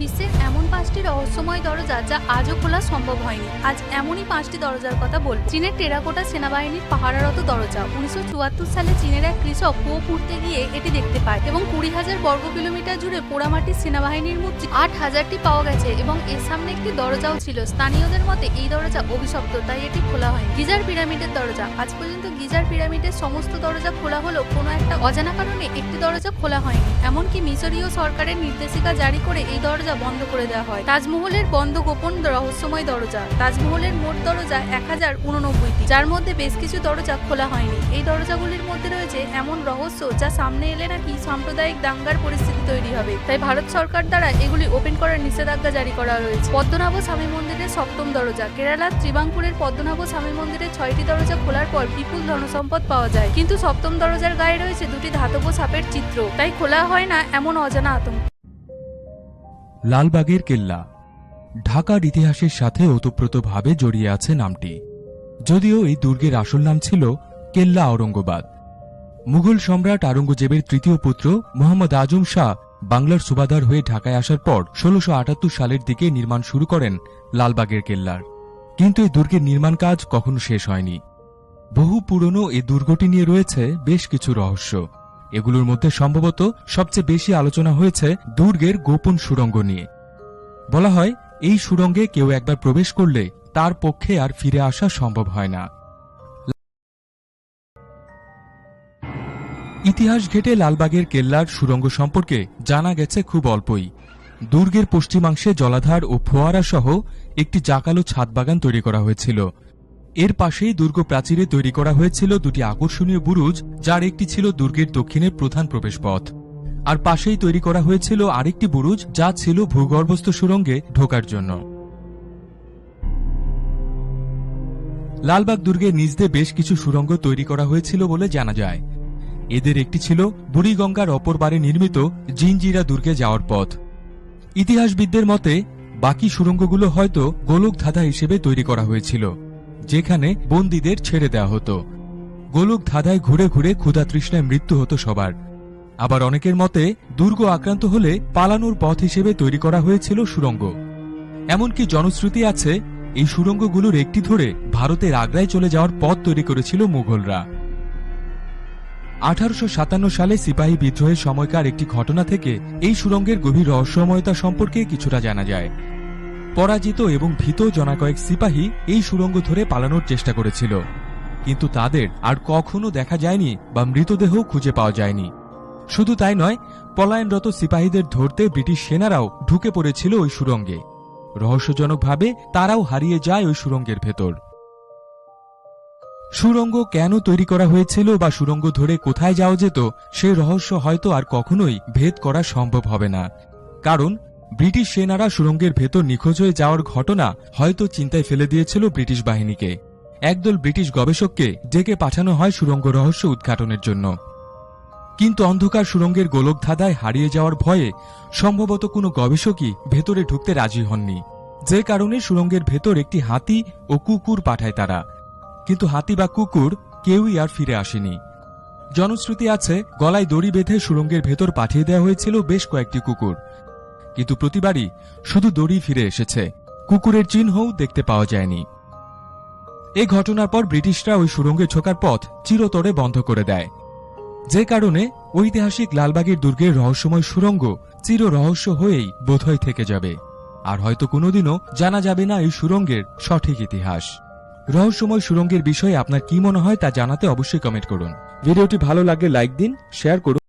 বিশ্বের এমন পাঁচটি রহস্যময় দরজা যা আজও খোলা সম্ভব হয়নি। আজ এমনই পাঁচটি দরজার কথা বল চীনের টেরাকোটা সেনাবাহিনীর পাহারারত দরজা। উনিশশো চুয়াত্তর সালে চীনের এক কৃষক কুয়ো পুঁততে গিয়ে এটি দেখতে পায় এবং কুড়ি হাজার বর্গ কিলোমিটার জুড়ে পোড়ামাটির সেনাবাহিনীর মূর্তি আট হাজারটি পাওয়া গেছে এবং এর সামনে একটি দরজাও ছিল। স্থানীয়দের মতে, এই দরজা অভিশপ্ত, তাই এটি খোলা হয় গিজার পিরামিডের দরজা। আজ পর্যন্ত গিজার পিরামিডের সমস্ত দরজা খোলা হলেও কোনো একটা অজানা কারণে একটি দরজা খোলা হয়নি। এমনকি মিশরীয় সরকারের নির্দেশিকা জারি করে এই দরজা বন্ধ করে দেওয়া হয়। তাজমহলের বন্ধ গোপন রহস্যময় দরজা। তাজমহলের মোট দরজা এক হাজার উননব্বইটি যার মধ্যে বেশ কিছু দরজা খোলা হয়নি। এই দরজাগুলির মধ্যে রয়েছে এমন রহস্য যা সামনে এলে নাকি সাম্প্রদায়িক দাঙ্গার পরিস্থিতি তৈরি হবে। তাই ভারত সরকার দ্বারা এগুলি ওপেন করার নিষেধাজ্ঞা জারি করা রয়েছে পদ্মনাভ স্বামী মন্দিরের সপ্তম দরজা। কেরালার ত্রিবাঙ্কুরের পদ্মনাভ স্বামী মন্দিরের ছয়টি দরজা খোলার পর বিপুল ধনসম্পদ পাওয়া যায়। কিন্তু সপ্তম দরজার গায়ে রয়েছে দুটি ধাতব সাপের চিত্র। তাই খোলা হয় না এমন অজানা আতঙ্ক। লালবাগের কেল্লা। ঢাকার ইতিহাসের সাথে ওতপ্রোতভাবে জড়িয়ে আছে নামটি। যদিও এই দুর্গের আসল নাম ছিল কেল্লা আওরঙ্গবাদ মুঘল সম্রাট আরঙ্গজেবের তৃতীয় পুত্র মোহাম্মদ আজম শাহ বাংলার সুবাদার হয়ে ঢাকায় আসার পর ষোলশো আটাত্তর সালের দিকে নির্মাণ শুরু করেন লালবাগের কেল্লার। কিন্তু এই দুর্গের নির্মাণ কাজ কখনো শেষ হয়নি। বহু পুরনো এই দুর্গটি নিয়ে রয়েছে বেশ কিছু রহস্য। এগুলোর মধ্যে সম্ভবত সবচেয়ে বেশি আলোচনা হয়েছে দুর্গের গোপন সুড়ঙ্গ নিয়ে। বলা হয়, এই সুড়ঙ্গে কেউ একবার প্রবেশ করলে তার পক্ষে আর ফিরে আসা সম্ভব হয় না। ইতিহাস ঘেটে লালবাগের কেল্লার সুড়ঙ্গ সম্পর্কে জানা গেছে খুব অল্পই। দুর্গের পশ্চিমাংশে জলাধার ও ফোয়ারা সহ একটি জাকালো ছাদ বাগান তৈরি করা হয়েছিল। এর পাশেই দুর্গ প্রাচীরে তৈরি করা হয়েছিল দুটি আকর্ষণীয় বুরুজ, যার একটি ছিল দুর্গের দক্ষিণের প্রধান প্রবেশপথ। আর পাশেই তৈরি করা হয়েছিল আরেকটি বুরুজ, যা ছিল ভূগর্ভস্থ সুরঙ্গে ঢোকার জন্য। লালবাগ দুর্গের নিজদে বেশ কিছু সুরঙ্গ তৈরি করা হয়েছিল বলে জানা যায়। এদের একটি ছিল বুড়িগঙ্গার অপর বারে নির্মিত জিনজিরা দুর্গে যাওয়ার পথ। ইতিহাসবিদদের মতে, বাকি সুরঙ্গগুলো হয়তো গোলক ধাঁধা হিসেবে তৈরি করা হয়েছিল। যেখানে বন্দীদের ছেড়ে দেওয়া হতো। গোলক ধাঁধায় ঘুরে ঘুরে ক্ষুধা তৃষ্ণায় মৃত্যু হতো সবার। আবার অনেকের মতে, দুর্গ আক্রান্ত হলে পালানোর পথ হিসেবে তৈরি করা হয়েছিল সুড়ঙ্গ এমনকি জনশ্রুতি আছে, এই সুড়ঙ্গগুলোর একটি ধরে ভারতের আগ্রায় চলে যাওয়ার পথ তৈরি করেছিল মুঘলরা। আঠারোশো সাতান্ন সালে সিপাহী বিদ্রোহের সময়কার একটি ঘটনা থেকে এই সুড়ঙ্গের গভীর রহস্যময়তা সম্পর্কে কিছুটা জানা যায়। পরাজিত এবং ভীত জনা কয়েক সিপাহী এই সুড়ঙ্গ ধরে পালানোর চেষ্টা করেছিল। কিন্তু তাদের আর কখনো দেখা যায়নি বা মৃতদেহ খুঁজে পাওয়া যায়নি। শুধু তাই নয়, পলায়নরত সিপাহীদের ধরতে ব্রিটিশ সেনারাও ঢুকে পড়েছিল ওই সুড়ঙ্গে। রহস্যজনকভাবে তারাও হারিয়ে যায় ওই সুড়ঙ্গের ভেতর। সুড়ঙ্গ কেন তৈরি করা হয়েছিল বা সুড়ঙ্গ ধরে কোথায় যাওয়া যেত সেই রহস্য হয়তো আর কখনোই ভেদ করা সম্ভব হবে না। কারণ ব্রিটিশ সেনারা সুরঙ্গের ভেতর নিখোঁজ হয়ে যাওয়ার ঘটনা হয়তো চিন্তায় ফেলে দিয়েছিল ব্রিটিশ বাহিনীকে। একদল ব্রিটিশ গবেষককে ডেকে পাঠানো হয় সুড়ঙ্গ রহস্য উদ্ঘাটনের জন্য। কিন্তু অন্ধকার সুড়ঙ্গের গোলক ধাঁধায় হারিয়ে যাওয়ার ভয়ে সম্ভবত কোনো গবেষকই ভেতরে ঢুকতে রাজি হননি। যে কারণে সুরঙ্গের ভেতর একটি হাতি ও কুকুর পাঠায় তারা। কিন্তু হাতি বা কুকুর কেউই আর ফিরে আসেনি। জনশ্রুতি আছে, গলায় দড়ি বেঁধে সুরঙ্গের ভেতর পাঠিয়ে দেওয়া হয়েছিল বেশ কয়েকটি কুকুর। কিন্তু প্রতিবারই শুধু দড়ি ফিরে এসেছে। কুকুরের চিহ্নও দেখতে পাওয়া যায়নি। এ ঘটনার পর ব্রিটিশরা ওই সুড়ঙ্গে ছোকার পথ চিরতরে বন্ধ করে দেয়। যে কারণে ঐতিহাসিক লালবাগের দুর্গের রহস্যময় সুড়ঙ্গ চির রহস্য হয়েই বোধহয় থেকে যাবে। আর হয়তো কোনোদিনও জানা যাবে না এই সুড়ঙ্গের সঠিক ইতিহাস। রহস্যময় সুড়ঙ্গের বিষয়ে আপনার কি মনে হয় তা জানাতে অবশ্যই কমেন্ট করুন। ভিডিওটি ভালো লাগলে লাইক দিন, শেয়ার করুন।